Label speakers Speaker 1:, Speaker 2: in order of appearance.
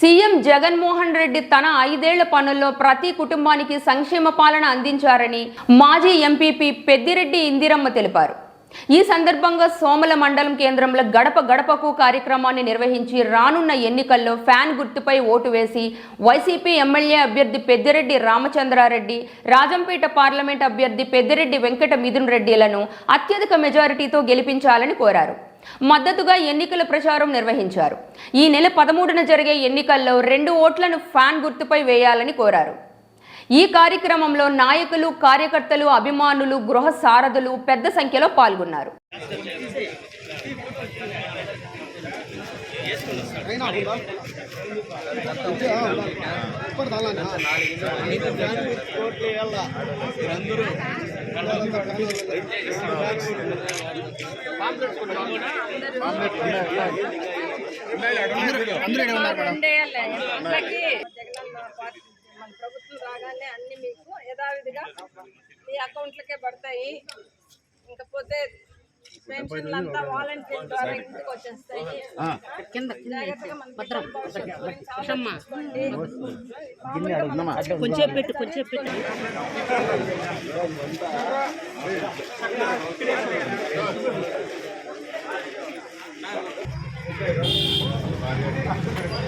Speaker 1: CM Jaganmohan Reddy తన ఐదేళ్ళ పనుల్లో ప్రతి కుటుంబానికి సంక్షేమ పాలన అందించారని మాజీ ఎంపీపీ పెద్దిరెడ్డి ఇందిరమ్మ తెలిపారు. ఈ సందర్భంగా సోమల మండలం కేంద్రంలో గడప గడపకు కార్యక్రమాన్ని నిర్వహించి రానున్న ఎన్నికల్లో ఫ్యాన్ గుర్తుపై ఓటు వేసి వైసీపీ ఎమ్మెల్యే అభ్యర్థి పెద్దిరెడ్డి రామచంద్రారెడ్డి రాజంపేట పార్లమెంట్ అభ్యర్థి పెద్దిరెడ్డి వెంకట మిథున్ రెడ్డిలను అత్యధిక మెజారిటీతో గెలిపించాలని కోరారు. మద్దతుగా ఎన్నికల ప్రచారం నిర్వహించారు. ఈ నెల పదమూడున జరిగే ఎన్నికల్లో రెండు ఓట్లను ఫ్యాన్ గుర్తుపై వేయాలని కోరారు. ఈ కార్యక్రమంలో నాయకులు కార్యకర్తలు అభిమానులు గృహ సారథులు పెద్ద సంఖ్యలో పాల్గొన్నారు.
Speaker 2: అందరూ మన ప్రభుత్వం రాగానే అన్ని మీకు యథావిధిగా మీ అకౌంట్లకే పడతాయి. ఇంకపోతే పెన్షన్లు అంతా వాలంటీర్ ద్వారా ఇంటికి వచ్చేస్తాయి. ఆలోచించుకోండి.
Speaker 3: కొంచెం పెట్టు కొంచెం పెట్టు.
Speaker 4: ¡Vamos!